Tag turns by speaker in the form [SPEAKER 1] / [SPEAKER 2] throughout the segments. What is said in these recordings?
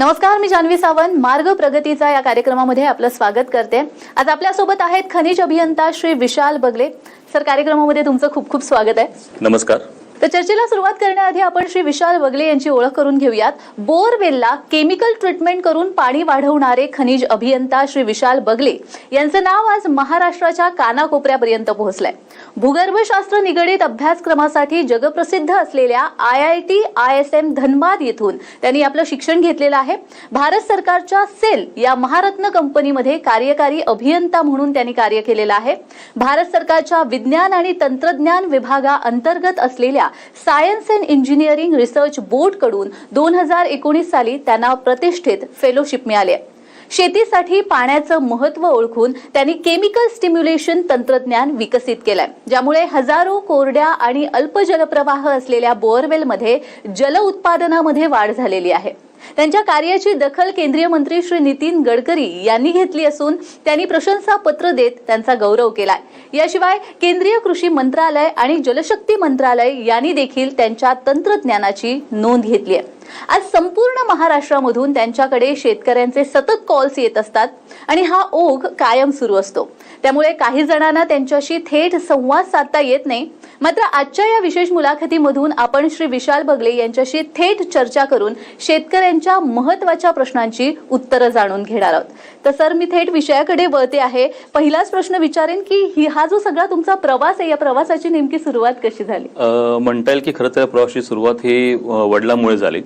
[SPEAKER 1] नमस्कार मी जान्हवी सावंत. मार्ग प्रगतीचा या कार्यक्रमामध्ये आपलं स्वागत करते. आज आपल्यासोबत आहेत खनिज अभियंता श्री विशाल बगले. सर कार्यक्रमामध्ये तुमचं खूप खूप स्वागत आहे.
[SPEAKER 2] नमस्कार.
[SPEAKER 1] तर चर्चेला सुरुवात करण्याआधी आपण श्री विशाल बगले यांची ओळख करून घेऊयात. बोरवेलला केमिकल ट्रीटमेंट करून पाणी वाढवणारे खनिज अभियंता श्री विशाल बगले यांचं नाव आज महाराष्ट्राच्या कानाकोपऱ्यापर्यंत पोहोचलंय. भूगर्भशास्त्र निगडित अभ्यासक्रमासाठी जगप्रसिद्ध असलेल्या I I T I S M Dhanbad येथून त्यांनी आपलं शिक्षण घेतलेलं आहे. भारत सरकारच्या सेल या महारत्न कंपनीमध्ये कार्यकारी अभियंता म्हणून त्यांनी कार्य केलेलं आहे. भारत सरकारच्या विज्ञान आणि तंत्रज्ञान विभागाअंतर्गत असलेल्या सायन्स अँड इंजिनिअरिंग रिसर्च बोर्डकडून दोन हजार एकोणीस साली त्यांना प्रतिष्ठित फेलोशिप मिळाली आहे. शेतीसाठी पाण्याचं महत्त्व ओळखून त्यांनी केमिकल स्टिम्युलेशन तंत्रज्ञान विकसित केलंय ज्यामुळे हजारो कोरड्या आणि अल्प जलप्रवाह असलेल्या बोअरवेलमध्ये जल उत्पादनामध्ये वाढ झालेली आहे त्यांच्या कार्याची दखल केंद्रीय मंत्री श्री नितीन गडकरी यांनी घेतली असून त्यांनी प्रशंसा पत्र देत त्यांचा गौरव केलाय. याशिवाय केंद्रीय कृषी मंत्रालय आणि जलशक्ती मंत्रालय यांनी देखील त्यांच्या तंत्रज्ञानाची नोंद घेतली आहे. आज संपूर्ण महाराष्ट्रामधून त्यांच्याकडे शेतकऱ्यांचे सतत कॉल्स येत असतात आणि हा ओघ कायम सुरू असतो. त्यामुळे काही जणांना त्यांच्याशी थेट संवाद साधता येत नाही. मात्र आजच्या या विशेष मुलाखतीमधून आपण श्री विशाल बगले यांच्याशी थेट चर्चा करून शेतकऱ्यांच्या महत्त्वाच्या प्रश्नांची उत्तरं जाणून घेणार आहोत. तर सर मी थेट विषयाकडे वळते आहे. पहिलाच प्रश्न विचारेन की ही हा जो सगळा तुमचा प्रवास आहे या प्रवासाची नेमकी सुरुवात कशी झाली?
[SPEAKER 2] म्हणता येईल की खरं तर प्रवासाची सुरुवात ही वडिलांमुळे झाली.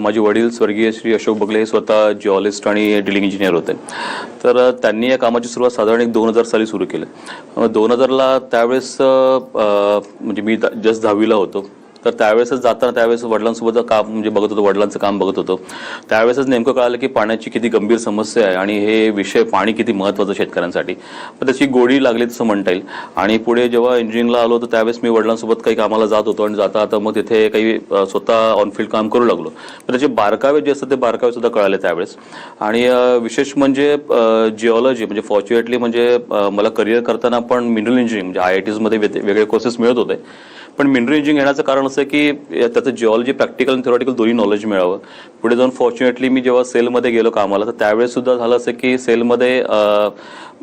[SPEAKER 2] माझे वडील स्वर्गीय श्री अशोक बगले हे स्वतः जिओलिस्ट आणि ड्रिलिंग इंजिनियर होते. तर त्यांनी या कामाची सुरुवात साधारण एक दोन हजार साली सुरू केली. दोन हजारला त्यावेळेस म्हणजे मी जस्ट दहावीला होतो. तर त्यावेळेसच जाताना त्यावेळेस वडिलांसोबत काम म्हणजे बघत होतो वडिलांचं काम बघत होतो. त्यावेळेसच नेमकं कळालं की पाण्याची किती गंभीर समस्या आहे आणि हे विषय पाणी किती महत्त्वाचं शेतकऱ्यांसाठी. पण त्याची गोडी लागली तसं म्हणता येईल. आणि पुढे जेव्हा इंजिनिअरिंगला आलो तर त्यावेळेस मी वडिलांसोबत काही कामाला जात होतो आणि जाता आता मग तिथे काही स्वतः ऑनफिल्ड काम करू लागलो. पण त्याचे बारकावे जे असतात ते बारकावे सुद्धा कळाले त्यावेळेस. आणि विशेष म्हणजे जिओलॉजी म्हणजे फॉर्च्युनेटली म्हणजे मला करिअर करताना पण मिनरल इंजिनिअरिंग म्हणजे आय आय टीजमध्ये वेगळे कोर्सेस मिळत होते. पण मिनरल इंजिनिअरिंग घेण्याचं कारण असं की त्याचं जिओलॉजी प्रॅक्टिकल आणि थेरॉटिकल दोन्ही नॉलेज मिळावं. पुढे जाऊन फॉर्च्युनेटली मी जेव्हा सेलमध्ये गेलो कामाला तर त्यावेळेस सुद्धा झालं असं की सेलमध्ये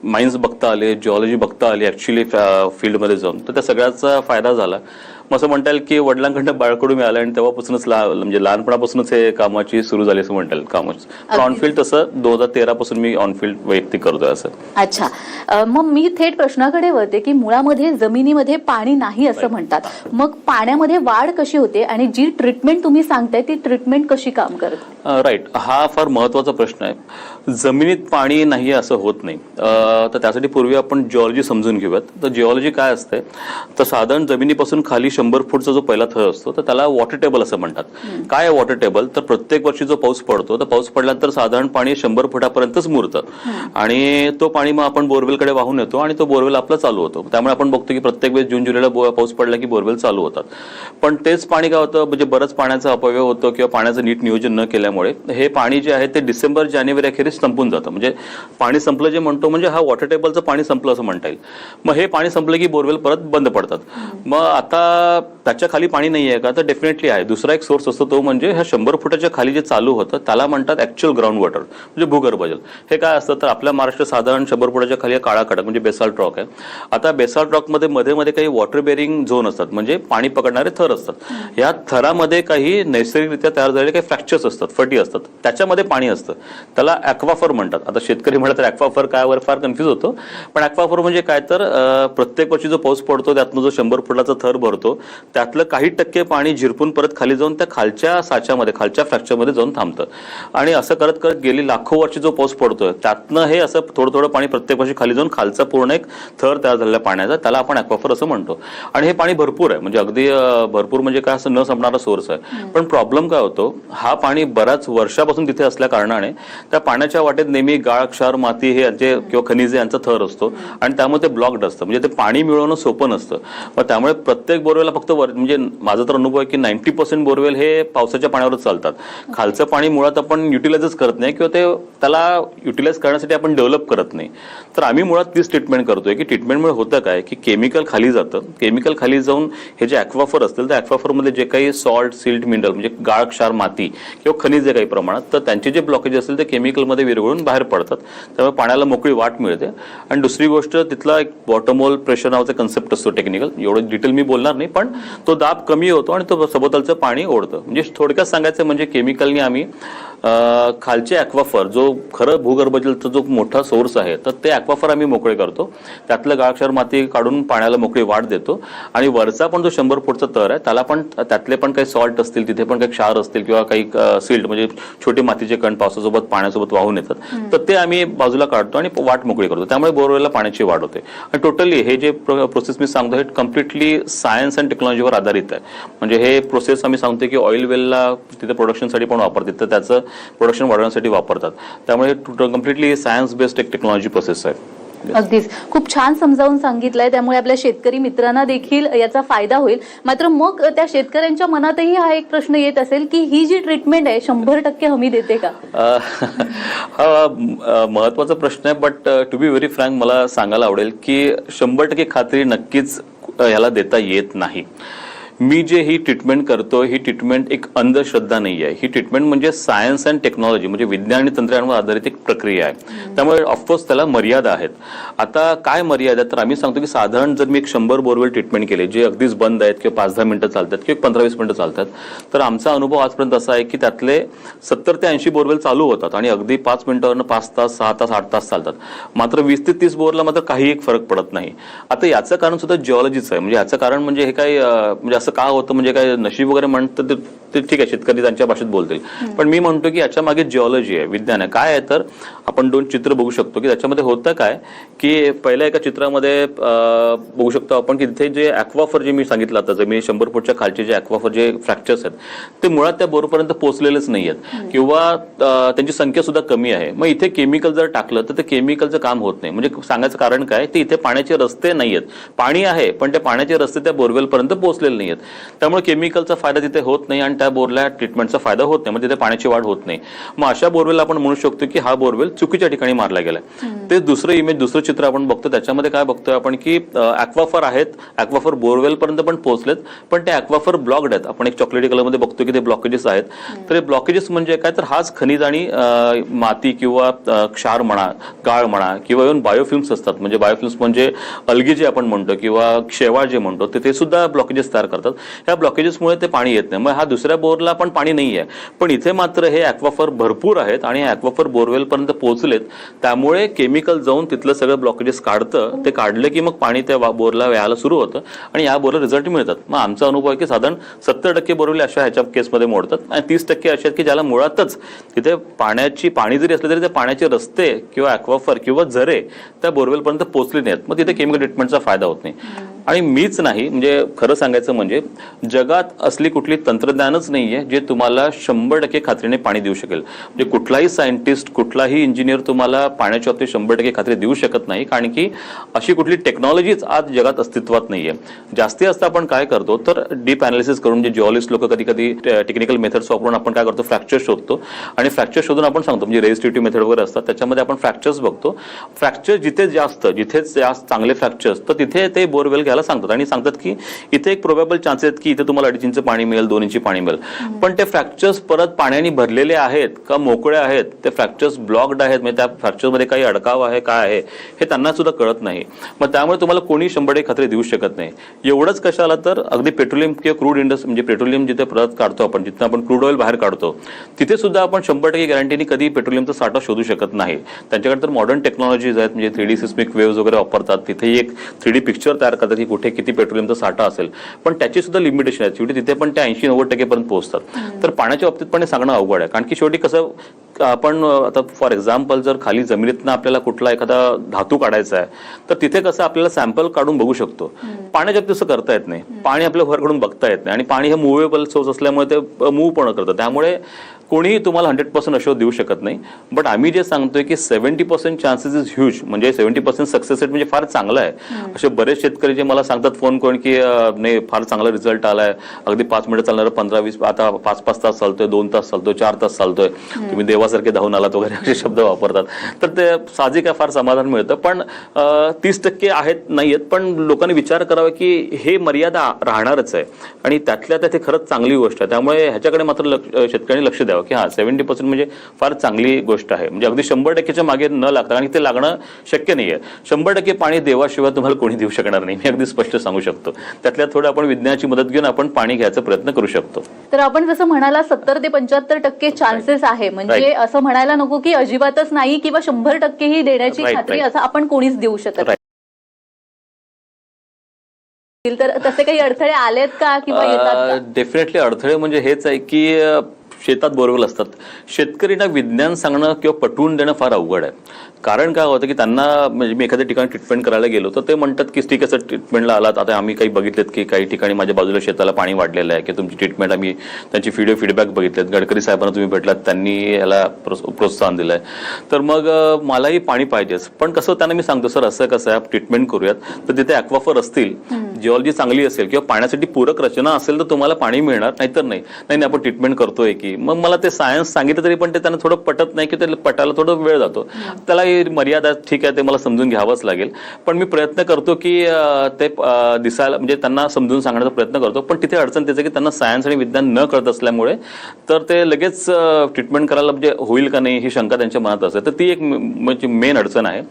[SPEAKER 2] माइन्स बघता आले जिओलॉजी बघता आली ॲक्च्युली फील्डमध्ये जाऊन. तर त्या सगळ्याचा फायदा झाला. मग असं म्हणता येईल की वडिलांकडनं बाळकडून मिळालं आणि तेव्हापासूनच म्हणजे लहानपणापासूनच हे कामाची सुरू झाली असं म्हणता येईल कामाची ऑनफिल्ड तसं दोन हजार तेरापासून मी ऑनफिल्ड वैयक्तिक करतोय असं.
[SPEAKER 1] अच्छा. मग मी थेट प्रश्नाकडे वळते की मुळामध्ये जमिनीमध्ये पाणी नाही असं म्हणतात. मग पाण्यामध्ये वाढ कशी होते आणि जी ट्रीटमेंट तुम्ही सांगताय ती ट्रीटमेंट कशी काम करते?
[SPEAKER 2] राईट हा फार महत्त्वाचा प्रश्न आहे. जमिनीत पाणी नाही असं होत नाही. तर त्यासाठी पूर्वी आपण जिओलॉजी समजून घेऊयात. तर जिओलॉजी काय असते? तर साधारण जमिनीपासून खाली शंभर फूटचा जो पहिला थर असतो तर त्याला वॉटर टेबल असं म्हणतात. काय आहे वॉटर टेबल तर प्रत्येक वर्षी जो पाऊस पडतो तर पाऊस पडल्यानंतर साधारण पाणी शंभर फुटापर्यंतच मुरतं. आणि तो पाणी मग आपण बोरवेलकडे वाहून येतो आणि तो बोरवेल आपला चालू होतो. त्यामुळे आपण बघतो की प्रत्येक वेळेस जून जुलैला पाऊस पडला की बोरवेल चालू होतात. पण तेच पाणी काय होतं? म्हणजे बरंच पाण्याचा अपव्यय होतो किंवा पाण्याचं नीट नियोजन न केल्यामुळे. हे पाणी जे आहे ते डिसेंबर जानेवारी अखेरीस संपून जातं. म्हणजे पाणी संपलं जे म्हणतो म्हणजे हा वॉटर टेबलचं पाणी संपलं असं म्हणता येईल. मग हे पाणी संपलं की बोरवेल परत बंद पडतात. मग आता त्याच्याखाली पाणी नाही आहे का? तर डेफिनेटली आहे. दुसरा एक सोर्स असतो तो म्हणजे ह्या शंभर फुटाच्या खाली जे चालू होतं त्याला म्हणतात ऍक्च्युअल ग्राउंड वॉटर म्हणजे भूगर्भ जल हे काय असतं? तर आपल्या महाराष्ट्र साधारण शंभर फुटाच्या खाली काळा खडक म्हणजे बेसाल्ट रॉक आहे. आता बेसाल्ट रॉकमध्ये मध्ये मध्ये काही वॉटर बेरिंग झोन असतात. म्हणजे पाणी पकडणारे थर असतात. या थरामध्ये काही नैसर्गिकरित्या तयार झालेले काही फ्रॅक्चर्स असतात फटी असतात. त्याच्यामध्ये पाणी असतं. त्याला ॲक्वाफर म्हणतात. आता शेतकरी म्हणलं तर ॲक्वाफर काय वर फार कन्फ्युज होतो. पण ॲक्वाफर म्हणजे काय तर प्रत्येक वर्षी जो पाऊस पडतो त्यातनं जो शंभर फुटाचा थर भरतो त्यातलं काही टक्के पाणी झिरपून परत खाली जाऊन त्या खालच्या साच्यामध्ये खालच्या फ्रॅक्चरमध्ये जाऊन थांबतं. आणि असं करत करत गेली लाखो वर्षी जो पाऊस पडतोय त्यातनं हे असं थोडं थोडं पाणी प्रत्येक वर्षी खाली जाऊन खालचा पूर्ण एक थर तयार झालेला पाण्याचा त्याला आपण ॲक्वाफर असं म्हणतो. आणि हे पाणी भरपूर आहे. म्हणजे अगदी भरपूर म्हणजे काय असं न संपणारा सोर्स आहे. पण प्रॉब्लेम काय होतो हा पाणी बऱ्याच वर्षापासून तिथे असल्या कारणाने त्या पाण्याच्या पाण्याच्या वाटेत नेहमी गाळ क्षार माती हे यांचे किंवा खनिजे यांचा थर असतो. आणि त्यामुळे ते ब्लॉक्ड असतं. म्हणजे ते पाणी मिळवणं सोपं नसतं. मग त्यामुळे प्रत्येक बोरवेलला फक्त वर म्हणजे माझा तर अनुभव आहे की नाईन्टी पर्सेंट बोरवेल हे पावसाच्या पाण्यावरच चालतात. खालचं पाणी मुळात आपण युटिलाइजच करत नाही किंवा ते त्याला युटिलाइज करण्यासाठी आपण डेव्हलप करत नाही. तर आम्ही मुळात तीच ट्रीटमेंट करतोय की ट्रीटमेंटमुळे होतं काय? की केमिकल खाली जातं. केमिकल खाली जाऊन हे जे ॲक्वाफर असतील त्या ॲक्वाफरमध्ये जे काही सॉल्ट सिल्ट मिनरल म्हणजे गाळ क्षार माती किंवा खनिजे काही प्रमाणात तर त्यांचे जे ब्लॉकेज असतील ते केमिकलमध्ये विरघळून बाहेर पडतात. त्यामुळे पाण्याला मोकळी वाट मिळते. आणि दुसरी गोष्ट तिथला एक बॉटमोल प्रेशर नावाचा कन्सेप्ट असतो टेक्निकल एवढं डिटेल मी बोलणार नाही पण तो दाब कमी होतो आणि तो सभोवतालचं पाणी ओढतं. म्हणजे थोडक्यात सांगायचं म्हणजे केमिकलने आम्ही खालचे ॲक्वाफर जो खरं भूगर्भजलचा जो मोठा सोर्स आहे तर ते ॲक्वाफर आम्ही मोकळे करतो. त्यातलं गाळक्षार माती काढून पाण्याला मोकळी वाढ देतो. आणि वरचा पण जो शंभर फूटचा तर आहे त्याला पण त्यातले पण काही सॉल्ट असतील तिथे पण काही क्षार असतील किंवा काही सिल्ट म्हणजे छोटे मातीचे कण पावसासोबत पाण्यासोबत वाहून येतात. तर ते आम्ही बाजूला काढतो आणि वाट मोकळी करतो. त्यामुळे बोरवेलला पाण्याची वाढ होते. आणि टोटली हे जे प्रोसेस मी सांगतो हे कम्प्लिटली सायन्स अँड टेक्नॉलॉजीवर आधारित आहे. म्हणजे हे प्रोसेस आम्ही सांगतो की ऑइल वेलला तिथे प्रोडक्शनसाठी पण वापरतात. तर त्याचं प्रोडक्शन वाढवण्यासाठी वापरतात. त्यामुळे कम्प्लिटली सायन्स बेस्ड एक टेक्नॉलॉजी प्रोसेस आहे.
[SPEAKER 1] अगदीच. खूप छान समजावून सांगितलंय. त्यामुळे आपल्या शेतकरी मित्रांना देखील याचा फायदा होईल. मात्र मग त्या शेतकऱ्यांच्या मनातही हा एक प्रश्न येत असेल की ही जी ट्रीटमेंट आहे शंभर टक्के हमी देते का?
[SPEAKER 2] हा महत्त्वाचा प्रश्न आहे. But to be very frank मला सांगायला आवडेल की शंभर टक्के खात्री नक्कीच ह्याला देता येत नाही. मी जे ही ट्रीटमेंट करतो ही ट्रीटमेंट एक अंधश्रद्धा नाही आहे ही ट्रीटमेंट म्हणजे सायन्स अँड टेक्नॉलॉजी म्हणजे विज्ञान आणि तंत्रज्ञानावर आधारित एक प्रक्रिया आहे. त्यामुळे ऑफकोर्स त्याला मर्यादा आहेत. आता काय मर्यादा? तर आम्ही सांगतो की साधारण जर मी एक शंभर बोरवेल ट्रीटमेंट केले जे अगदीच बंद आहेत किंवा पाच दहा मिनिटं चालतात किंवा पंधरा वीस मिनिटं चालतात तर आमचा अनुभव आजपर्यंत असा आहे की त्यातले सत्तर ते ऐंशी बोरवेल चालू होतात आणि अगदी पाच मिनिटावरनं पाच तास सहा तास आठ तास चालतात. मात्र वीस ते तीस बोरला मात्र काही एक फरक पडत नाही. आता याचं कारण सुद्धा जिओलॉजीचं आहे. म्हणजे याचं कारण म्हणजे हे काय अं, म्हणजे असं का होतं म्हणजे काय नशीब वगैरे म्हणतं ते ठीक आहे शेतकरी त्यांच्या भाषेत बोलतील. पण मी म्हणतो की याच्या मागे जिओलॉजी आहे विज्ञान आहे. काय आहे तर आपण दोन चित्र बघू शकतो की त्याच्यामध्ये होतं काय की पहिल्या एका चित्रामध्ये बघू शकतो आपण की तिथे जे ॲक्वाफर जे मी सांगितलं आता जमिनी शंभर फूटच्या खालचे जे ॲक्वाफर जे फ्रॅक्चर्स आहेत ते मुळात त्या बोरपर्यंत पोहोचलेलेच नाही आहेत. किंवा त्यांची संख्या सुद्धा कमी आहे. मग इथे केमिकल जर टाकलं तर ते केमिकलचं काम होत नाही. म्हणजे सांगायचं कारण काय ते इथे पाण्याचे रस्ते नाही आहेत पाणी आहे पण ते पाण्याचे रस्ते त्या बोरवेलपर्यंत पोहोचलेले नाही आहेत त्यामुळे केमिकलचा फायदा तिथे होत नाही आणि त्या बोरला ट्रीटमेंटचा फायदा होत नाही. म्हणजे तिथे पाण्याची वाढ होत नाही. मग अशा बोरवेलला आपण म्हणू शकतो की हा बोरवेल चुकीच्या ठिकाणी मारला गेलाय. ते दुसरं इमेज दुसरं चित्र आपण बघतो. त्याच्यामध्ये काय बघतोय आपण की ॲक्वाफर आहेत. ॲक्वाफर बोरवेल पर्यंत पण पोहोचलेत. पण ते ॲक्वाफर ब्लॉक्ड आहेत. आपण एक चॉकलेटी कलरमध्ये बघतो की ते ब्लॉकेजेस आहेत. तर हे ब्लॉकेजेस म्हणजे काय? तर हाच खनिज आणि माती किंवा क्षार म्हणा गाळ म्हणा किंवा इव्हन बायोफिल्म्स असतात. म्हणजे बायोफिल्म्स म्हणजे अलगी जे आपण म्हणतो किंवा शेवाळ जे म्हणतो ते ते सुद्धा ब्लॉकेजेस तयार करतात. ह्या ब्लॉकेजेसमुळे ते पाणी येत नाही. मग हा दुसऱ्या बोरला पण पाणी नाही आहे पण इथे मात्र हे ॲक्वाफर भरपूर आहेत आणि ॲक्वाफर बोरवेलपर्यंत पोहोचलेत. त्यामुळे केमिकल जाऊन तिथलं सगळं ब्लॉकेजेस काढतं. ते काढलं की मग पाणी त्या बोरला व्यायला सुरू होतं. आणि या बोरला रिझल्ट मिळतात. मग आमचा अनुभव आहे की साधारण सत्तर टक्के बोरवेल अशा ह्याच्या केसमध्ये मोडतात. आणि तीस टक्के असे आहेत की ज्याला मुळातच तिथे पाण्याची पाणी जरी असलं तरी ते पाण्याचे रस्ते किंवा ॲक्वाफर किंवा झरे त्या बोरवेलपर्यंत पोहोचले नाहीत. मग तिथे केमिकल ट्रीटमेंटचा फायदा होत नाही. आणि मीच नाही म्हणजे खरं सांगायचं म्हणजे जगात असली कुठली तंत्रज्ञानच नाहीये जे तुम्हाला शंभर टक्के खात्रीने पाणी देऊ शकेल. म्हणजे कुठलाही सायंटिस्ट कुठलाही इंजिनियर तुम्हाला पाण्याच्या बाबतीत शंभर टक्के खात्री देऊ शकत नाही कारण की अशी कुठली टेक्नॉलॉजीच आज जगात अस्तित्वात नाहीये. जास्ती असता आपण काय करतो तर डीप अनालिसिस करून जे जिओलिस्ट लोक कधी कधी टेक्निकल मेथड्स वापरून आपण काय करतो फ्रॅक्चर शोधतो. आणि फ्रॅक्चर शोधून आपण सांगतो म्हणजे रेजिस्टिव्हिटी मेथड वगैरे असतात त्याच्यामध्ये आपण फ्रॅक्चर्स बघतो. फ्रॅक्चर जिथे जास्त जिथे जास्त चांगले फ्रॅक्चर्स तर तिथे ते बोरवेल घ्यायला सांगतात. आणि सांगतात की इथे एक प्रोबेबल चान्सेस आहेत की इथे तुम्हाला अडीच इंच पाणी मिळेल दोन इंची पाणी मिळेल. पण ते फ्रॅक्चर्स परत पाण्याने भरलेले आहेत का मोकळे आहेत ते फ्रॅक्चर्स ब्लॉक्ड आहेत म्हणजे त्या फ्रॅक्चरमध्ये काही अडकाव आहे काय आहे हे त्यांना सुद्धा कळत नाही. मग त्यामुळे तुम्हाला कोणी शंभर टक्के खात्री देऊ शकत नाही. एवढंच कशाला तर अगदी पेट्रोलियम किंवा क्रूड इंडस्ट्री म्हणजे पेट्रोलियम जिथे परत काढतो आपण जिथं आपण क्रूड ऑइल बाहेर काढतो तिथे सुद्धा आपण शंभर टक्के गॅरंटीने कधी पेट्रोलियमचा साठा शोधू शकत नाही. त्यांच्याकडे तर मॉडर्न टेक्नॉलॉजीज आहेत म्हणजे थ्री डी सिस्मिक वेव्ह वगैरे वापरतात. तिथे एक थ्री डी पिक्चर तयार करतात. की कुठे किती पेट्रोलियमचा साठा असेल पण त्याची सुद्धा लिमिटेशन आहे. शेवटी तिथे पण त्या ऐंशी नव्वद टक्केपर्यंत पोहोचतात. तर पाण्याच्या बाबतीत पण हे सांगणं अवघड आहे. कारण की शेवटी कसं आपण आता फॉर एक्झाम्पल जर खाली जमिनीतनं आपल्याला कुठला एखादा धातू काढायचा आहे तर तिथे कसं आपल्याला सॅम्पल काढून बघू शकतो. पाण्याच्या बाबतीत तसं करता येत नाही. पाणी आपल्या वरकडून बघता येत नाही. आणि पाणी हे मुव्हेबल सोर्स असल्यामुळे ते मूव्ह पण करतं. त्यामुळे कोणीही तुम्हाला हंड्रेड पर्सेंट अशोर देऊ शकत नाही. बट आम्ही जे सांगतोय की seventy percent chances is huge म्हणजे सेव्हन्टी पर्सेंट सक्सेस रेट म्हणजे फार चांगला आहे. असे बरेच शेतकरी जे मला सांगतात फोन करून की नाही फार चांगला रिझल्ट आलाय. अगदी पाच मिनिटं चालणार पंधरा वीस आता पाच पाच तास चालतोय दोन तास चालतोय चार तास चालतोय. तुम्ही देवासारखे धावून आलात वगैरे असे शब्द वापरतात. तर ते साहजिक आहे फार समाधान मिळतं. पण तीस टक्के आहेत नाही आहेत पण लोकांनी विचार करावा की हे मर्यादा राहणारच आहे. आणि त्यातल्या त्यात हे खरंच चांगली गोष्ट आहे. त्यामुळे ह्याच्याकडे मात्र शेतकऱ्यांनी लक्ष द्यावं. की हा सेव्हन्टी पर्सेंट म्हणजे फार चांगली गोष्ट आहे. म्हणजे अगदी शंभर टक्केच्या मागे न लागता आणि ते लागणं शक्य नाही आहे शंभर टक्के पाणी देवाशिवाय तुम्हाला कोणी देऊ शकणार नाही. मी अगदी स्पष्ट सांगू शकतो. त्यातल्या थोडं आपण विज्ञानाची मदत घेऊन आपण पाणी घ्यायचा प्रयत्न करू शकतो.
[SPEAKER 1] तर आपण जसं म्हणाला सत्तर ते पंच्याहत्तर टक्के चान्सेस आहे. म्हणजे असं म्हणायला नको की अजिबातच नाही किंवा शंभर टक्केही देण्याची खात्री. असं आपण कोणीच देऊ शकत. तर तसे काही अडथळे आलेत का किंवा?
[SPEAKER 2] डेफिनेटली अडथळे म्हणजे हेच आहे की शेतात बोरवेल असतात. शेतकरींना विज्ञान सांगणं किंवा पटवून देणं फार अवघड आहे. कारण काय होतं की त्यांना म्हणजे मी एखाद्या ठिकाणी ट्रीटमेंट करायला गेलो तर ते म्हणतात की ठीक आहे सर ट्रीटमेंटला आलात. आता आम्ही काही बघितलेत की काही ठिकाणी माझ्या बाजूला शेताला पाणी वाढलेलं आहे की तुमची ट्रीटमेंट आम्ही त्यांची व्हिडिओ फीडबॅक बघितलेत. गडकरी साहेबांना तुम्ही भेटलात त्यांनी याला प्रोत्साहन दिलंय. तर मग मलाही पाणी पाहिजेच. पण कसं त्यांना मी सांगतो सर असं कसं आहे ट्रीटमेंट करूयात. तर तिथे ॲक्वाफर असतील जिओलॉजी चांगली असेल किंवा पाण्यासाठी पूरक रचना असेल तर तुम्हाला पाणी मिळणार नाहीतर नाही. नाही नाही आपण ट्रीटमेंट करतोय की. मग मला ते सायन्स सांगितलं तरी पण ते त्यांना थोडं पटत नाही की ते पटायला थोडं वेळ जातो. त्याला काही मर्यादा ठीक आहे ते मला समजून घ्यावंच लागेल. पण मी प्रयत्न करतो की ते दिसायला म्हणजे त्यांना समजून सांगण्याचा प्रयत्न करतो. पण तिथे अडचण त्याचं की त्यांना सायन्स आणि विज्ञान न कळत असल्यामुळे तर ते लगेच ट्रीटमेंट करायला म्हणजे होईल का नाही ही शंका त्यांच्या मनात असते. तर ती एक म्हणजे मेन अडचण आहे.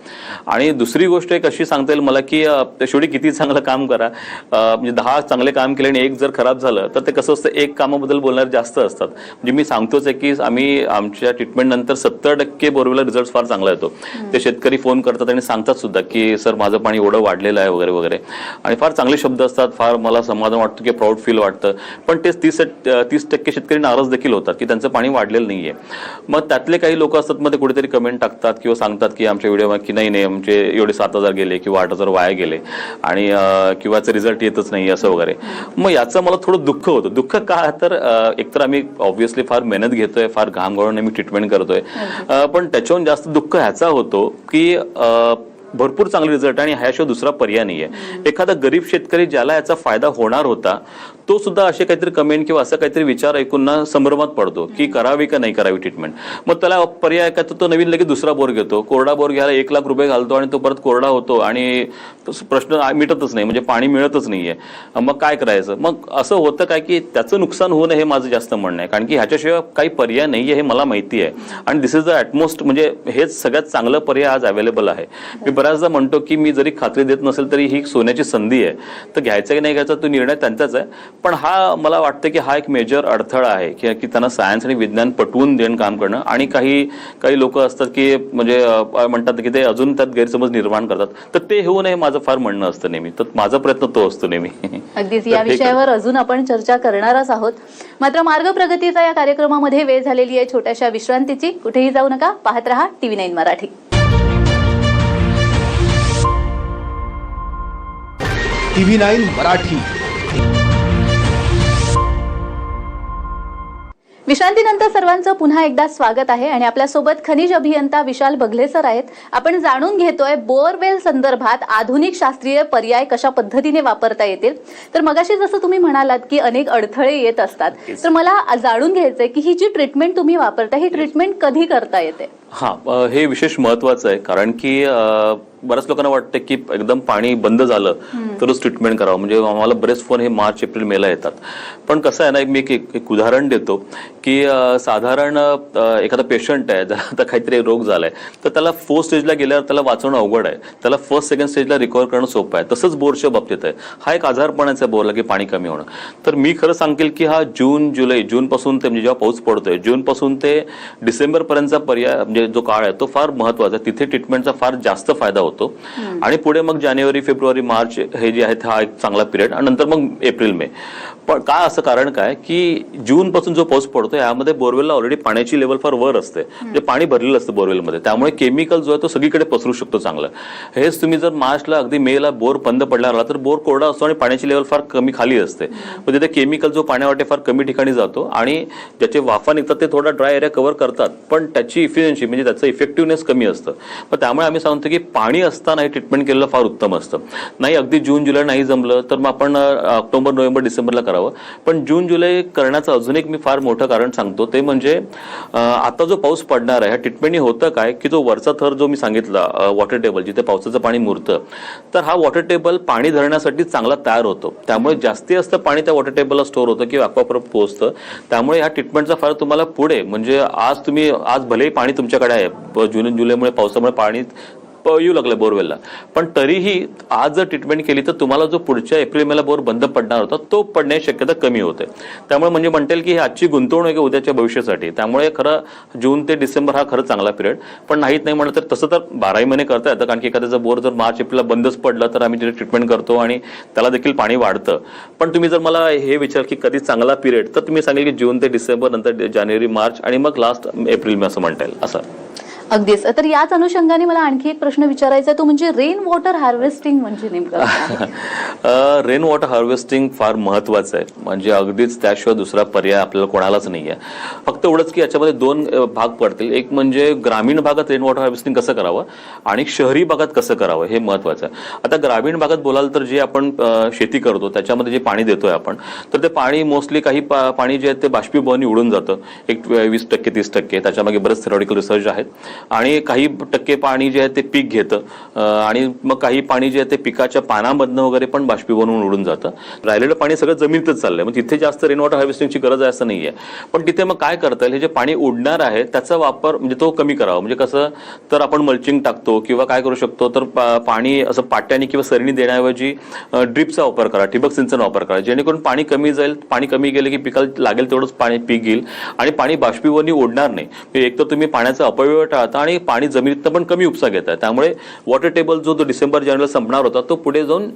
[SPEAKER 2] आणि दुसरी गोष्ट एक अशी सांगता येईल मला की शेवटी किती चांगलं काम करा. म्हणजे दहा चांगले काम केले आणि एक जर खराब झालं तर ते कसं असतं एक कामाबद्दल बोलणारे जास्त असतात. म्हणजे मी सांगतोच आहे की आम्ही आमच्या ट्रीटमेंटनंतर सत्तर टक्के बोरवेला रिझल्ट फार चांगला येतो. ते शेतकरी फोन करतात आणि सांगतात सुद्धा की सर माझं पाणी एवढं वाढलेलं आहे वगैरे वगैरे. आणि फार चांगले शब्द असतात. फार मला समाधान वाटतं की प्राऊड फील वाटतं. पण तेच तीस तीस टक्के शेतकरी नाराज देखील होतात की त्यांचं पाणी वाढलेलं नाहीये. मग त्यातले काही लोक असतात मग ते कुठेतरी कमेंट टाकतात किंवा सांगतात की आमच्या व्हिडिओ की नाही नाही आमचे एवढे सात हजार गेले किंवा आठ हजार वाया गेले आणि किंवा रिझल्ट येतच नाही असं वगैरे. मग याचं मला थोडं दुःख होतं. दुःख का? तर एकतर आम्ही ऑब्व्हियसली फार मेहनत घेतोय फार घाम गाळून आम्ही ट्रीटमेंट करतोय. अं, पण त्याच्याहून जास्त दुःख ह्याचा होतो होतो की भरपूर चांगले रिझल्ट आणि ह्याशिवाय दुसरा पर्याय नाहीये. एखादा गरीब शेतकरी ज्याला याचा फायदा होणार होता तो सुद्धा असे काहीतरी कमेंट किंवा असं काहीतरी विचार ऐकून ना संभ्रमात पडतो की करावी का नाही करावी ट्रीटमेंट मग त्याला पर्याय काय तर तो नवीन लगेच दुसरा बोर घेतो. कोरडा बोर घ्यायला एक लाख रुपये घालतो आणि तो परत कोरडा होतो आणि प्रश्न मिटतच नाही म्हणजे पाणी मिळतच नाहीये. मग काय करायचं? मग असं होतं काय की त्याचं नुकसान होऊ नये हे माझं जास्त म्हणणं आहे. कारण की ह्याच्याशिवाय काही पर्याय नाहीये हे मला माहिती आहे. आणि दिस इज द ॲटमोस्ट म्हणजे हेच सगळ्यात चांगलं पर्याय आज अवेलेबल आहे. मी बऱ्याचदा म्हणतो की मी जरी खात्री देत नसेल तरी ही सोन्याची संधी आहे. तर घ्यायचा की नाही घ्यायचा तो निर्णय त्यांचाच आहे. पण हा मला वाटतं की हा एक मेजर अडथळा आहे की की त्यांना सायन्स आणि विज्ञान पटवून देणं काम करणं. आणि काही काही लोक असतात की म्हणजे म्हणतात की ते अजून त्यात गैरसमज निर्माण करतात. तर ते होऊ नये माझं फार म्हणणं असतं नेहमी. तर माझा प्रयत्न तो असतो नेहमी.
[SPEAKER 1] अगदीच. या विषयावर अजून आपण चर्चा करणारच आहोत. मात्र मार्ग प्रगतीचा या कार्यक्रमामध्ये वेळ झालेली आहे छोट्याशा विश्रांतीची. कुठेही जाऊ नका. पाहत रहा TV nine Marathi.
[SPEAKER 3] TV nine Marathi.
[SPEAKER 1] विश्रांतीनंतर सर्वांचं पुन्हा एकदा स्वागत आहे आणि आपल्यासोबत खनिज अभियंता विशाल बघले सर आहेत. आपण जाणून घेतोय बोअरवेल संदर्भात आधुनिक शास्त्रीय पर्याय कशा पद्धतीने वापरता येतील. तर मगाशी जसं तुम्ही म्हणालात की अनेक अडथळे येत असतात. तर मला जाणून घ्यायचंय की ही जी ट्रीटमेंट तुम्ही वापरता ही ट्रीटमेंट कधी करता येते?
[SPEAKER 2] हा हे विशेष महत्वाचं आहे कारण की बऱ्याच लोकांना वाटतं की एकदम पाणी बंद झालं तरच ट्रीटमेंट करावं. म्हणजे आम्हाला बरेच फोन हे मार्च एप्रिल मेला येतात. पण कसं आहे ना मी एक एक- एक उदाहरण देतो की साधारण एखादा पेशंट आहे ज्याला आता काहीतरी रोग झालाय तर त्याला फोर्थ स्टेजला गेल्यावर त्याला वाचवणं अवघड आहे. त्याला फर्स्ट सेकंड स्टेजला रिकवर करणं सोपं आहे. तसंच बोरच्या बाबतीत आहे. हा एक आजारपणाचा आहे बोरला की पाणी कमी होणं. तर मी खरं सांगेल की हा जून जुलै जून पासून ते म्हणजे जेव्हा पाऊस पडतोय जून पासून ते डिसेंबर पर्यंतचा पर्याय म्हणजे म्हणजे जो काळ आहे तो फार महत्त्वाचा आहे. तिथे ट्रीटमेंटचा फार जास्त फायदा होतो. आणि पुढे मग जानेवारी फेब्रुवारी मार्च हे जे आहेत हा एक चांगला पिरियड आणि नंतर मग एप्रिल मे. पण काय असं कारण काय की जून पासून जो पाऊस पडतो यामध्ये बोरवेलला ऑलरेडी पाण्याची लेवल फार वर असते. म्हणजे पाणी भरलेलं असतं बोरवेलमध्ये. त्यामुळे केमिकल जो आहे तो सगळीकडे पसरू शकतो चांगलं. हेच तुम्ही जर मार्चला अगदी मेला बोर बंद पडला राहिला तर बोर कोरडा असतो आणि पाण्याची लेवल फार कमी खाली असते. मग तिथे केमिकल जो पाण्यावाटे फार कमी ठिकाणी जातो आणि ज्याचे वाफा निघतात ते थोडा ड्राय एरिया कव्हर करतात. पण त्याची इफिशियन्सी म्हणजे त्याचं इफेक्टिव्हनेस कमी असतं. मग त्यामुळे आम्ही सांगतो की पाणी असताना हे ट्रीटमेंट केलेलं फार उत्तम असतं. नाही अगदी जून जुलै नाही जमलं तर मग आपण ऑक्टोबर नोव्हेंबर डिसेंबरला करावं. पण जून जुलै करण्याचं अजून एक मी फार मोठं कारण सांगतो ते म्हणजे आता जो पाऊस पडणार आहे ह्या ट्रीटमेंटने होतं काय की जो वरचा थर जो मी सांगितला वॉटर टेबल जिथे पावसाचं पाणी मुरतं तर हा वॉटर टेबल पाणी धरण्यासाठी चांगला तयार होतो. त्यामुळे जास्ती असतं पाणी त्या वॉटर टेबलला स्टोअर होतं किंवा अक्वापर्यंत पोहोचतं. त्यामुळे ह्या ट्रीटमेंटचा फार तुम्हाला पुढे म्हणजे आज तुम्ही आज भलेही पाणी तुमच्या तुमच्याकडे आहे. प- जून जुलैमुळे पावसामुळे पाणी येऊ लागलं बोरवेलला. पण तरीही आज जर ट्रीटमेंट केली तर तुम्हाला जो पुढच्या एप्रिल मेला बोर बंद पडणार होता तो पडण्याची शक्यता कमी होते. त्यामुळे म्हणजे म्हणता येईल की ही आजची गुंतवणूक आहे उद्याच्या भविष्यासाठी. त्यामुळे खरं जून ते डिसेंबर हा खरं चांगला पिरियड पण नाहीत नाही म्हणलं तर तसं तर बाराही महिने करता येतं कारण की एखाद्याचं बोर जर मार्च एप्रिलला बंदच पडला तर आम्ही तिथे ट्रीटमेंट करतो आणि त्याला देखील पाणी वाढतं. पण तुम्ही जर मला हे विचार की कधी चांगला पिरियड तर तुम्ही सांगेल की जून ते डिसेंबर नंतर जानेवारी मार्च आणि मग लास्ट एप्रिल मे असं म्हणता येईल. असं.
[SPEAKER 1] अगदीच. तर याच अनुषंगाने मला आणखी एक प्रश्न विचारायचा आहे. तो म्हणजे रेन वॉटर हार्वेस्टिंग म्हणजे नेमकं
[SPEAKER 2] रेन वॉटर हार्वेस्टिंग फार महत्वाचं आहे. म्हणजे अगदीच त्याशिवाय दुसरा पर्याय आपल्याला कोणालाच नाही आहे फक्त एवढंच की याच्यामध्ये दोन भाग पडतील. एक म्हणजे ग्रामीण भागात रेन वॉटर हार्वेस्टिंग कसं करावं आणि शहरी भागात कसं करावं हे महत्वाचं आहे. आता ग्रामीण भागात बोलाल तर जे आपण शेती करतो त्याच्यामध्ये जे पाणी देतोय आपण तर ते पाणी मोस्टली काही पा- पाणी जे आहे ते बाष्पीभवनी उडून जातं. एक वीस टक्के तीस टक्के. त्याच्यामागे बरेच थेरॉटिकल रिसर्च आहेत. आणि काही टक्के पाणी जे आहे ते पीक घेतं. आणि मग काही पाणी जे आहे ते पिकाच्या पानामधनं वगैरे पण बाष्पीभवन उडून जातं. राहिलेलं पाणी सगळं जमिनीतच चाललंय. मग तिथे जास्त रेन वॉटर हार्वेस्टिंगची गरज आहे असं नाही आहे पण तिथे मग काय करता येईल? हे जे पाणी उडणार आहे त्याचा वापर म्हणजे तो कमी करावा. म्हणजे कसं तर आपण मल्चिंग टाकतो किंवा काय करू शकतो तर पा- पाणी असं पाट्याने किंवा सरीने देण्याऐवजी ड्रिपचा वापर करा ठिबक सिंचन वापर करा. जेणेकरून पाणी कमी जाईल पाणी कमी गेलं की पिकाला लागेल तेवढंच पाणी पीक घेईल आणि पाणी बाष्पीभवनी ओढणार नाही. एक तर तुम्ही पाण्याचा अपव्यय टाळता आणि पाणी जमिनीतनं पण कमी उपसा घेतात. त्यामुळे वॉटर टेबल जो तो डिसेंबर जानेवारी संपणार होता तो पुढे जाऊन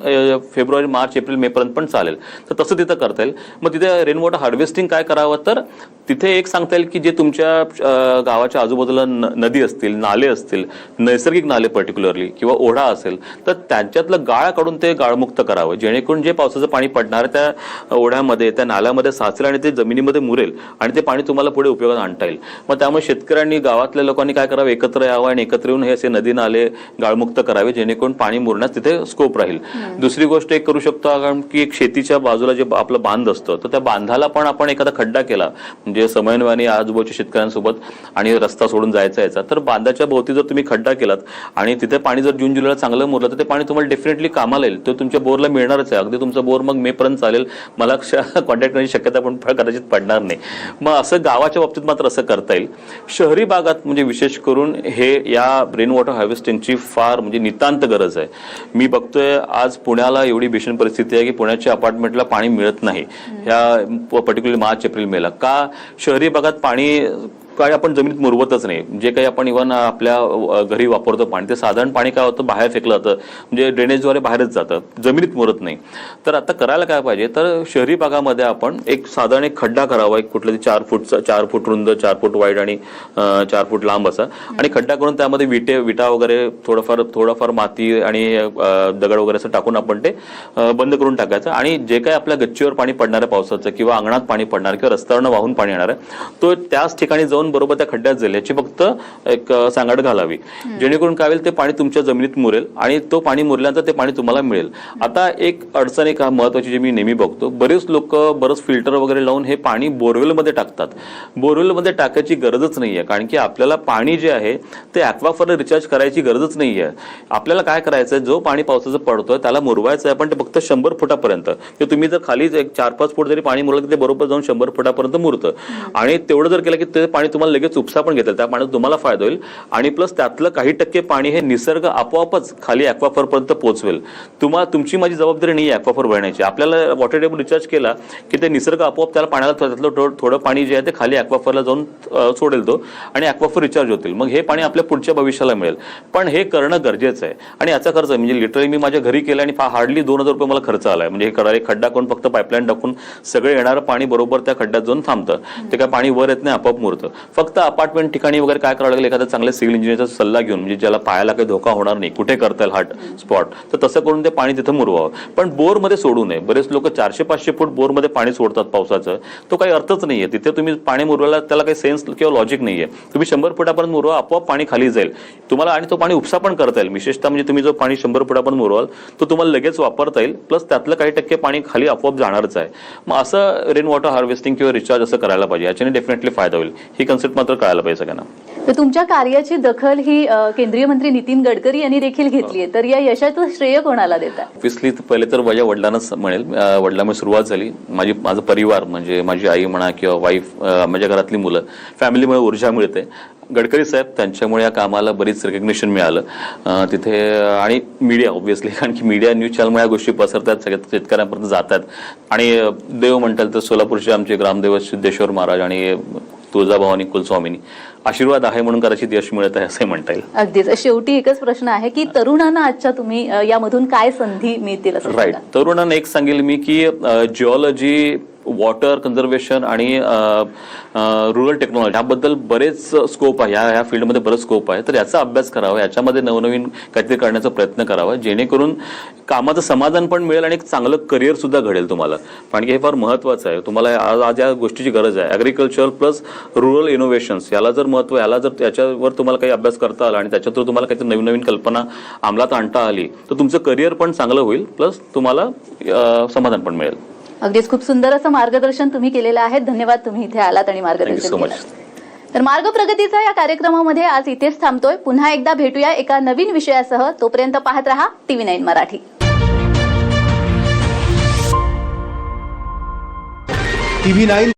[SPEAKER 2] फेब्रुवारी मार्च एप्रिल मे पर्यंत पण चालेल. तर तसं तिथं करता येईल. मग तिथे रेन वॉटर हार्वेस्टिंग काय करावं? तर तिथे एक सांगता येईल की जे तुमच्या गावाच्या आजूबाजूला न- नदी असतील नाले असतील नैसर्गिक नाले पर्टिक्युलरली किंवा ओढा असेल तर त्यांच्यातलं गाळ काढून ते गाळमुक्त करावं. जेणेकरून जे पावसाचं पाणी पडणार त्या ओढ्यामध्ये त्या नाल्यामध्ये साचेल आणि ते जमिनीमध्ये मुरेल आणि ते पाणी तुम्हाला पुढे उपयोगात आणता येईल. मग त्यामुळे शेतकऱ्यांनी गावातल्या लोकांनी काय करावं एकत्र यावं आणि एकत्र येऊन हे असे नदी नाले गाळमुक्त करावे जेणेकरून पाणी मुरण्यास तिथे स्कोप राहील. दुसरी गोष्ट एक करू शकतो आपण की एक शेतीच्या बाजूला जे आपलं बांध असतं तर त्या बांधाला पण आपण एखादा खड्डा केला. म्हणजे समन्वयाने आजूबाजूच्या शेतकऱ्यांसोबत आणि रस्ता सोडून जायचा यायचा तर बांधाच्या भोवती जर तुम्ही खड्डा केलात आणि तिथे पाणी जर जून जुलैला चांगलं मुरलं तर ते पाणी तुम्हाला डेफिनेटली कामाला येईल. तो तुमच्या बोरला मिळणारच आहे. अगदी तुमचा बोर मग मे पर्यंत चालेल. मला कॉन्टॅक्ट करण्याची शक्यता पण कदाचित पडणार नाही. मग असं गावाच्या बाबतीत मात्र असं करता येईल. शहरी भागात म्हणजे विशेष करून हे या रेन वॉटर हार्वेस्टिंगची फार म्हणजे नितांत गरज आहे. मी बघतोय आज पुण्याला एवढी भीषण परिस्थिती आहे की पुण्याच्या अपार्टमेंटला पाणी मिळत नाही. ह्या पर्टिक्युलर मार्च एप्रिल मेला. का शहरी भागात पाणी काय आपण जमिनीत मुरवतच नाही. जे काही आपण इव्हन आपल्या घरी वापरतो पाणी ते साधारण पाणी काय होतं? बाहेर फेकलं जातं. म्हणजे ड्रेनेजद्वारे बाहेरच जातं. जमिनीत मुरत नाही. तर आता करायला काय पाहिजे? तर शहरी भागामध्ये आपण एक साधारण एक खड्डा करावा. एक कुठला तरी चार फूटचा चार फूट रुंद चार फूट वाईड आणि चार फूट लांब असा. आणि खड्डा करून त्यामध्ये विटे विटा वगैरे थोडंफार थोडंफार माती आणि दगड वगैरे असं टाकून आपण ते बंद करून टाकायचं. आणि जे काही आपल्या गच्चीवर पाणी पडणार आहे पावसाचं किंवा अंगणात पाणी पडणार किंवा रस्त्यावरनं वाहून पाणी येणार आहे तो त्याच ठिकाणी जाऊन बरोबर त्या खड्ड्यात जाईल. याची फक्त एक सांगाड घालावी. जेणेकरून काय होईल ते पाणी तुमच्या जमिनीत मुरेल आणि तो पाणी मुरल्यानंतर ते पाणी तुम्हाला मिळेल. आता एक अडचण एक महत्वाची जी मी नेहमी बघतो बरेच लोक बरंच फिल्टर वगैरे लावून हे पाणी बोरवेलमध्ये टाकतात. बोरवेलमध्ये टाकायची गरजच नाहीये कारण की आपल्याला पाणी जे आहे ते ॲक्वाफर रिचार्ज करायची गरजच नाहीये. आपल्याला काय करायचं जो पाणी पावसाचं पडतोय त्याला मुरवायचं आहे पण ते फक्त शंभर फुटापर्यंत. तुम्ही जर खाली एक चार पाच फूट जरी पाणी मुरलं तर ते बरोबर जाऊन शंभर फुटापर्यंत मुरतं. आणि तेवढं जर केलं की ते पाणी तुम्हाला लगेच उपसा पण घेता त्या पाण्यात तुम्हाला फायदा होईल. आणि प्लस त्यातलं काही टक्के पाणी हे निसर्ग आपोआपच खाली ॲक्वाफरपर्यंत पोहोचवेल. तुम्हाला तुमची माझी जबाबदारी नाही आहे ॲक्वाफर भरण्याची. आपल्याला वॉटर टेबल रिचार्ज केला की ते निसर्ग आपोआप त्याला पाण्याला त्यातलं थोडं थोडं पाणी जे आहे ते खाली ॲक्वाफरला जाऊन सोडेल तो आणि ॲक्वाफर रिचार्ज होतील. मग हे पाणी आपल्या पुढच्या भविष्याला मिळेल. पण हे करणं गरजेचं आहे. आणि याचा खर्च म्हणजे लिटरली मी माझ्या घरी केलं आणि हार्डली दोन हजार रुपये मला खर्च आलाय. म्हणजे हे कडारे खड्डा करून फक्त पाईपलाईन टाकून सगळं येणारं पाणी बरोबर त्या खड्ड्यात जाऊन थांबतं. ते काय पाणी वर येत नाही आपोआप मुरतं. फक्त अपार्टमेंट ठिकाणी वगैरे काय करावं लागेल? एखाद्या चांगल्या सिव्हिल इंजिनियरचा सल्ला घेऊन म्हणजे ज्याला पायाला काही धोका होणार नाही कुठे करता येईल हार्ट स्पॉट तर तसं करून ते पाणी तिथं मुरवावं. पण बोरमध्ये सोडू नये. बरेच लोक चारशे पाचशे फूट बोरमध्ये पाणी सोडतात पावसाचं. तो काही अर्थच नाहीये. तिथे तुम्ही पाणी मुरवायला त्याला काही सेन्स किंवा लॉजिक नाहीये. तुम्ही शंभर फुटापर्यंत मुरवा आपोआप पाणी खाली जाईल. तुम्हाला आणि तो पाणी उपसा पण करता येईल. विशेषतः म्हणजे तुम्ही जो पाणी शंभर फुटापर्यंत मुरवाल तो तुम्हाला लगेच वापरता येईल. प्लस त्यातलं काही टक्के पाणी खाली आपोआप जाणारच आहे. मग असं रेन वॉटर हार्वेस्टिंग किंवा रिचार्ज असं करायला पाहिजे. याच्याने डेफिनेटली फायदा होईल. ही कन्सेप्ट मात्र कळायला पाहिजे सगळ्यांना.
[SPEAKER 1] तर तुमच्या कार्याची दखल ही केंद्रीय मंत्री नितीन गडकरी यांनी देखील घेतली आहे. तर या यशाचं श्रेय कोणाला देतात
[SPEAKER 2] ऑब्विसली पहिले तर माझ्या वडिलांनाच म्हणेल. वडिलांमुळे सुरुवात झाली. माझी माझा परिवार म्हणजे माझी आई म्हणा किंवा वाईफ माझ्या घरातली मुलं फॅमिलीमुळे ऊर्जा मिळते. गडकरी साहेब त्यांच्यामुळे या कामाला बरीच रेकग्निशन मिळालं. तिथे आणि मीडिया ऑब्व्हियसली कारण की मीडिया न्यूज चॅनलमुळे या गोष्टी पसरतात सगळ्या शेतकऱ्यांपर्यंत जातात. आणि देव म्हणताल तर सोलापूरचे आमचे ग्रामदेव सिद्धेश्वर महाराज आणि तुळजाभवानी कुलस्वामिनी. आशीर्वाद आहे म्हणून कदाचित यश मिळत आहे असंही म्हणता येईल.
[SPEAKER 1] अगदीच. शेवटी एकच प्रश्न आहे की तरुणांना आजच्या तुम्ही यामधून काय संधी मिळतील असं
[SPEAKER 2] राईट? तरुणांना एक सांगेल मी की जिओलॉजी वॉटर कन्झर्वेशन आणि रुरल टेक्नॉलॉजी ह्याबद्दल बरेच स्कोप आहे. ह्या ह्या फील्डमध्ये बरेच स्कोप आहे. तर याचा अभ्यास करावा. याच्यामध्ये नवनवीन काहीतरी करण्याचा प्रयत्न करावा. जेणेकरून कामाचं समाधान पण मिळेल आणि एक चांगलं करिअर सुद्धा घडेल तुम्हाला. कारण की हे फार महत्वाचं आहे. तुम्हाला आज आज या गोष्टीची गरज आहे. ॲग्रिकल्चर प्लस रुरल इनोव्हेशन्स याला जर महत्त्व याला जर त्याच्यावर तुम्हाला काही अभ्यास करता आला आणि त्याच्यातून तुम्हाला काहीतरी नवीन नवीन कल्पना अंमलात आणता आली तर तुमचं करिअर पण चांगलं होईल. प्लस तुम्हाला समाधान पण मिळेल.
[SPEAKER 1] अगदीच खूप सुंदर असं मार्गदर्शन तुम्ही केलेलं आहे. धन्यवाद तुम्ही इथे आलात आणि मार्गदर्शन केलं. तर मार्ग प्रगतीचा या कार्यक्रमामध्ये आज इथेच थांबतोय. पुन्हा एकदा भेटूया एका नवीन विषयासह. तोपर्यंत पाहत रहा TV nine Marathi.
[SPEAKER 3] TV nine